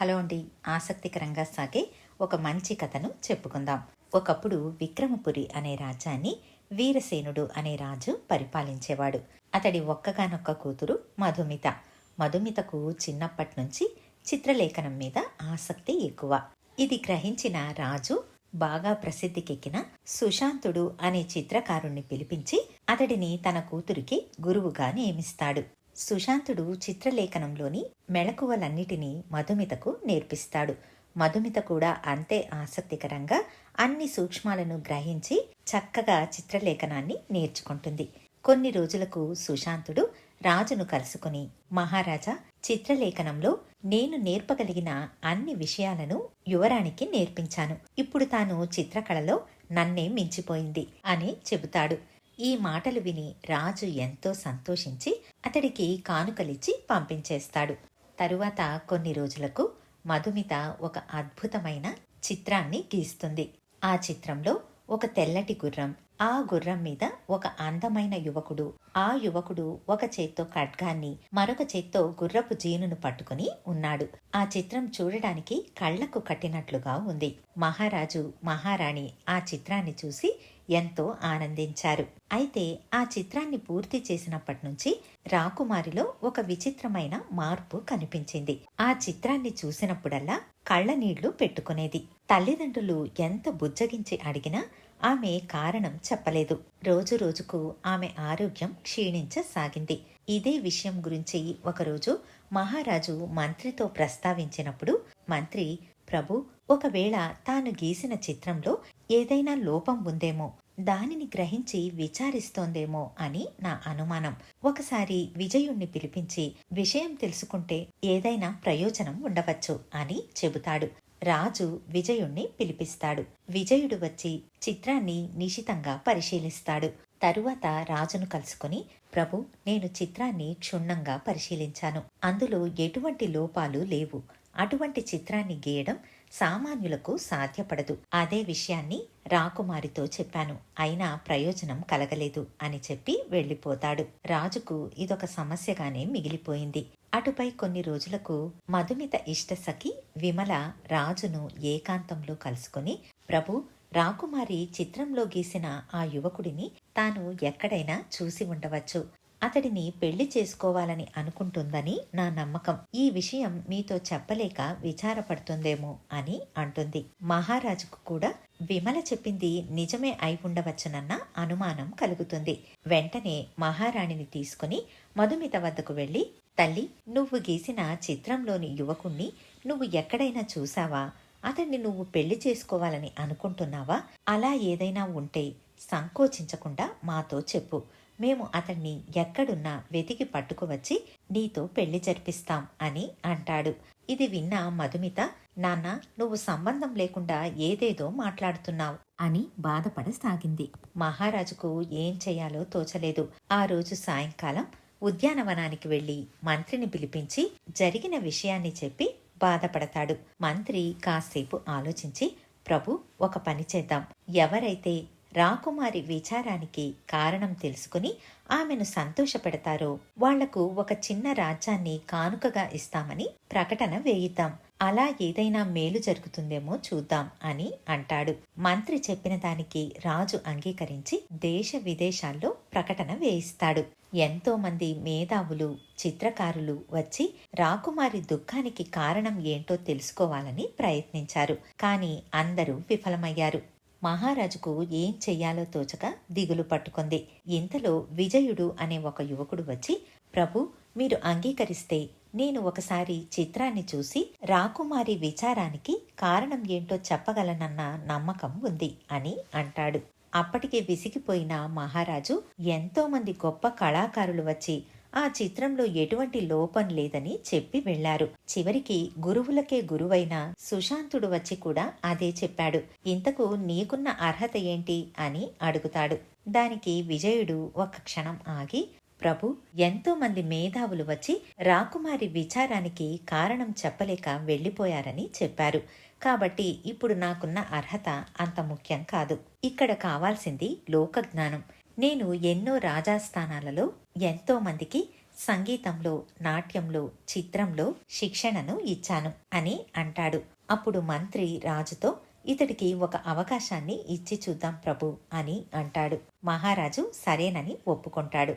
Hello అండి. ఆసక్తికరంగా సాగే ఒక మంచి కథను చెప్పుకుందాం. ఒకప్పుడు విక్రమపురి అనే రాజ్యాన్ని వీరసేనుడు అనే రాజు పరిపాలించేవాడు. అతడి ఒక్కగానొక్క కూతురు మధుమిత. మధుమితకు చిన్నప్పటి నుంచి చిత్రలేఖనం మీద ఆసక్తి ఎక్కువ. ఇది గ్రహించిన రాజు బాగా ప్రసిద్ధికెక్కిన సుశాంతుడు అనే చిత్రకారుణ్ణి పిలిపించి అతడిని తన కూతురికి గురువుగా నియమిస్తాడు. సుశాంతుడు చిత్రలేఖనంలోని మెళకువలన్నిటినీ మధుమితకు నేర్పిస్తాడు. మధుమిత కూడా అంతే ఆసక్తికరంగా అన్ని సూక్ష్మాలను గ్రహించి చక్కగా చిత్రలేఖనాన్ని నేర్చుకుంటుంది. కొన్ని రోజులకు సుశాంతుడు రాజును కలుసుకుని మహారాజా చిత్రలేఖనంలో నేను నేర్పగలిగిన అన్ని విషయాలను యువరానికి నేర్పించాను. ఇప్పుడు తాను చిత్రకళలో నన్నే మించిపోయింది అని చెబుతాడు. ఈ మాటలు విని రాజు ఎంతో సంతోషించి అతడికి కానుకలిచ్చి పంపించేస్తాడు. తరువాత కొన్ని రోజులకు మధుమిత ఒక అద్భుతమైన చిత్రాన్ని గీస్తుంది. ఆ చిత్రంలో ఒక తెల్లటి గుర్రం ఆ గుర్రం మీద ఒక అందమైన యువకుడు ఆ యువకుడు ఒక చేత్తో ఖడ్గాన్ని మరొక చేత్తో గుర్రపు జీనును పట్టుకుని ఉన్నాడు. ఆ చిత్రం చూడడానికి కళ్ళకు కట్టినట్లుగా ఉంది. మహారాజు మహారాణి ఆ చిత్రాన్ని చూసి ఎంతో ఆనందించారు. అయితే ఆ చిత్రాన్ని పూర్తి చేసినప్పటి నుంచి రాకుమారిలో ఒక విచిత్రమైన మార్పు కనిపించింది. ఆ చిత్రాన్ని చూసినప్పుడల్లా కళ్ళ నీళ్ళు పెట్టుకునేది. తల్లిదండ్రులు ఎంత బుజ్జగించి అడిగినా ఆమె కారణం చెప్పలేదు. రోజు రోజుకు ఆమె ఆరోగ్యం క్షీణించసాగింది. ఇదే విషయం గురించి ఒకరోజు మహారాజు మంత్రితో ప్రస్తావించినప్పుడు మంత్రి ప్రభు ఒకవేళ తాను గీసిన చిత్రంలో ఏదైనా లోపం ఉందేమో దానిని గ్రహించి విచారిస్తోందేమో అని నా అనుమానం. ఒకసారి విజయుణ్ణి పిలిపించి విషయం తెలుసుకుంటే ఏదైనా ప్రయోజనం ఉండవచ్చు అని చెబుతాడు. రాజు విజయుణ్ణి పిలిపిస్తాడు. విజయుడు వచ్చి చిత్రాన్ని నిశితంగా పరిశీలిస్తాడు. తరువాత రాజును కలుసుకుని ప్రభు నేను చిత్రాన్ని క్షుణ్ణంగా పరిశీలించాను. అందులో ఎటువంటి లోపాలు లేవు. అటువంటి చిత్రాన్ని గీయడం సామాన్యులకు సాధ్యపడదు. అదే విషయాన్ని రాకుమారితో చెప్పాను. అయినా ప్రయోజనం కలగలేదు అని చెప్పి వెళ్ళిపోతాడు. రాజుకు ఇదొక సమస్యగానే మిగిలిపోయింది. అటుపై కొన్ని రోజులకు మధుమిత ఇష్టసఖి విమల రాజును ఏకాంతంలో కలుసుకుని ప్రభు రాకుమారి చిత్రంలో గీసిన ఆ యువకుడిని తాను ఎక్కడైనా చూసి ఉండవచ్చు. అతడిని పెళ్ళి చేసుకోవాలని అనుకుంటుందని నా నమ్మకం. ఈ విషయం మీతో చెప్పలేక విచారపడుతుందేమో అని అంటుంది. మహారాజుకు కూడా విమల చెప్పింది నిజమే అయి ఉండవచ్చునన్న అనుమానం కలుగుతుంది. వెంటనే మహారాణిని తీసుకుని మధుమిత వద్దకు వెళ్ళి తల్లి నువ్వు గీసిన చిత్రంలోని యువకుణ్ణి నువ్వు ఎక్కడైనా చూసావా అతన్ని నువ్వు పెళ్ళి చేసుకోవాలని అనుకుంటున్నావా? అలా ఏదైనా ఉంటే సంకోచించకుండా మాతో చెప్పు. మేము అతన్ని ఎక్కడున్నా వెతికి పట్టుకువచ్చి నీతో పెళ్ళి జరిపిస్తాం అని అంటాడు. ఇది విన్న మధుమిత నాన్న నువ్వు సంబంధం లేకుండా ఏదేదో మాట్లాడుతున్నావు అని బాధపడసాగింది. మహారాజుకు ఏం చేయాలో తోచలేదు. ఆ రోజు సాయంకాలం ఉద్యానవనానికి వెళ్ళి మంత్రిని పిలిపించి జరిగిన విషయాన్ని చెప్పి బాధపడతాడు. మంత్రి కాసేపు ఆలోచించి ప్రభు ఒక పని చేద్దాం. ఎవరైతే రాకుమారి విచారానికి కారణం తెలుసుకుని ఆమెను సంతోషపెడతారో. వాళ్ళకు ఒక చిన్న రాజ్యాన్ని కానుకగా ఇస్తామని ప్రకటన వేయిద్దాం. అలా ఏదైనా మేలు జరుగుతుందేమో చూద్దాం అని అంటాడు. మంత్రి చెప్పిన దానికి రాజు అంగీకరించి దేశ విదేశాల్లో ప్రకటన వేయిస్తాడు. ఎంతో మంది మేధావులు చిత్రకారులు వచ్చి రాకుమారి దుఃఖానికి కారణం ఏంటో తెలుసుకోవాలని ప్రయత్నించారు. కానీ అందరూ విఫలమయ్యారు. మహారాజుకు ఏం చెయ్యాలో తోచక దిగులు పట్టుకుంది. ఇంతలో విజయుడు అనే ఒక యువకుడు వచ్చి ప్రభు మీరు అంగీకరిస్తే నేను ఒకసారి చిత్రాన్ని చూసి రాకుమారి విచారానికి కారణం ఏంటో చెప్పగలనన్న నమ్మకం ఉంది అని అంటాడు. అప్పటికే విసిగిపోయిన మహారాజు ఎంతోమంది గొప్ప కళాకారులు వచ్చి ఆ చిత్రంలో ఎటువంటి లోపం లేదని చెప్పి వెళ్ళారు చివరికి గురువులకే గురువైన సుశాంతుడు వచ్చి కూడా అదే చెప్పాడు. ఇంతకు నీకున్న అర్హత ఏంటి? అని అడుగుతాడు. దానికి విజయుడు ఒక క్షణం ఆగి ప్రభు ఎంతో మంది మేధావులు వచ్చి రాకుమారి విచారానికి కారణం చెప్పలేక వెళ్ళిపోయారని చెప్పారు. కాబట్టి ఇప్పుడు నాకున్న అర్హత అంత ముఖ్యం కాదు. ఇక్కడ కావాల్సింది లోకజ్ఞానం. నేను ఎన్నో రాజాస్థానాలలో ఎంతో మందికి సంగీతంలో నాట్యంలో చిత్రంలో శిక్షణను ఇచ్చాను అని అంటాడు. అప్పుడు మంత్రి రాజుతో ఇతడికి ఒక అవకాశాన్ని ఇచ్చి చూద్దాం ప్రభు అని అంటాడు. మహారాజు సరేనని ఒప్పుకుంటాడు.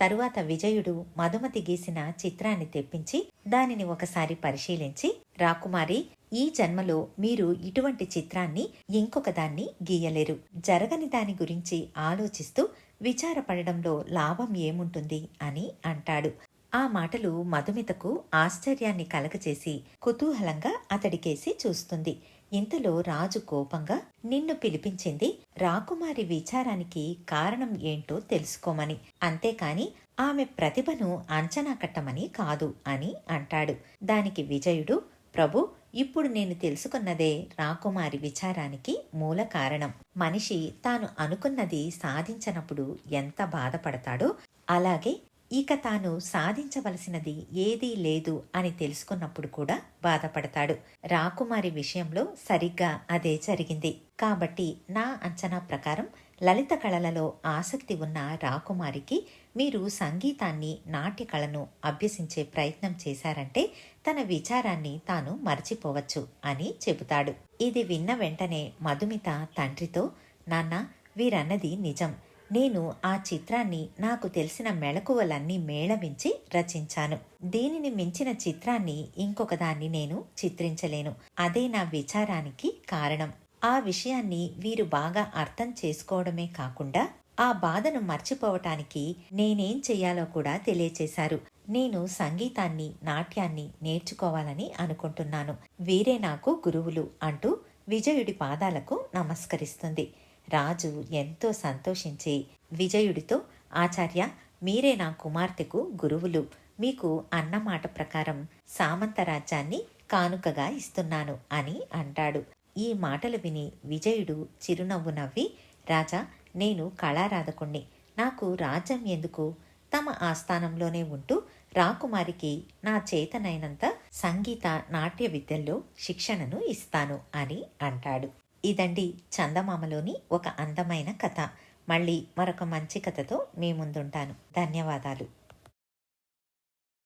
తరువాత విజయుడు మధుమతి గీసిన చిత్రాన్ని తెప్పించి దానిని ఒకసారి పరిశీలించి రాకుమారి ఈ జన్మలో మీరు ఇటువంటి చిత్రాన్ని ఇంకొక దాన్ని గీయలేరు. జరగని దాని గురించి ఆలోచిస్తూ విచారపడడంలో లాభం ఏముంటుంది అని అంటాడు. ఆ మాటలు మధుమితకు ఆశ్చర్యాన్ని కలగచేసి కుతూహలంగా అతడికేసి చూస్తుంది. ఇంతలో రాజు కోపంగా నిన్ను పిలిపించింది రాకుమారి విచారానికి కారణం ఏంటో తెలుసుకోమని. అంతేకాని ఆమె ప్రతిభను అంచనా కట్టమని కాదు అని అంటాడు. దానికి విజయుడు ప్రభు ఇప్పుడు నేను తెలుసుకున్నదే రాకుమారి విచారానికి మూల కారణం. మనిషి తాను అనుకున్నది సాధించనప్పుడు ఎంత బాధపడతాడో అలాగే ఇక తాను సాధించవలసినది ఏదీ లేదు అని తెలుసుకున్నప్పుడు కూడా బాధపడతాడు. రాకుమారి విషయంలో సరిగ్గా అదే జరిగింది. కాబట్టి నా అంచనా ప్రకారం లలిత కళలలో ఆసక్తి ఉన్న రాకుమారికి మీరు సంగీతాన్ని నాట్య కళను అభ్యసించే ప్రయత్నం చేశారంటే తన విచారాన్ని తాను మర్చిపోవచ్చు అని చెబుతాడు. ఇది విన్న వెంటనే మధుమిత తండ్రితో నాన్న వీరన్నది నిజం. నేను ఆ చిత్రాన్ని నాకు తెలిసిన మెళకువలన్నీ మేళవించి రచించాను. దీనిని మించిన చిత్రాన్ని ఇంకొక దాన్ని నేను చిత్రించలేను. అదే నా విచారానికి కారణం. ఆ విషయాన్ని వీరు బాగా అర్థం చేసుకోవడమే కాకుండా ఆ బాధను మర్చిపోవటానికి నేనేం చెయ్యాలో కూడా తెలియచేశారు. నేను సంగీతాన్ని నాట్యాన్ని నేర్చుకోవాలని అనుకుంటున్నాను. వీరే నాకు గురువులు అంటూ విజయుడి పాదాలకు నమస్కరిస్తుంది. రాజు ఎంతో సంతోషించి విజయుడితో ఆచార్య మీరే నా కుమార్తెకు గురువులు. మీకు అన్నమాట ప్రకారం సామంత రాజ్యాన్ని కానుకగా ఇస్తున్నాను అని అంటాడు. ఈ మాటలు విని విజయుడు చిరునవ్వు నవ్వి రాజా నేను కళారాధకుణ్ణి. నాకు రాజ్యం ఎందుకు? తమ ఆస్థానంలోనే ఉంటూ రాకుమారికి నా చేతనైనంత సంగీత నాట్య విద్యల్లో శిక్షణను ఇస్తాను అని అంటాడు. ఇదండి చందమామలోని ఒక అందమైన కథ. మళ్ళీ మరొక మంచి కథతో మీ ముందుంటాను. ధన్యవాదాలు.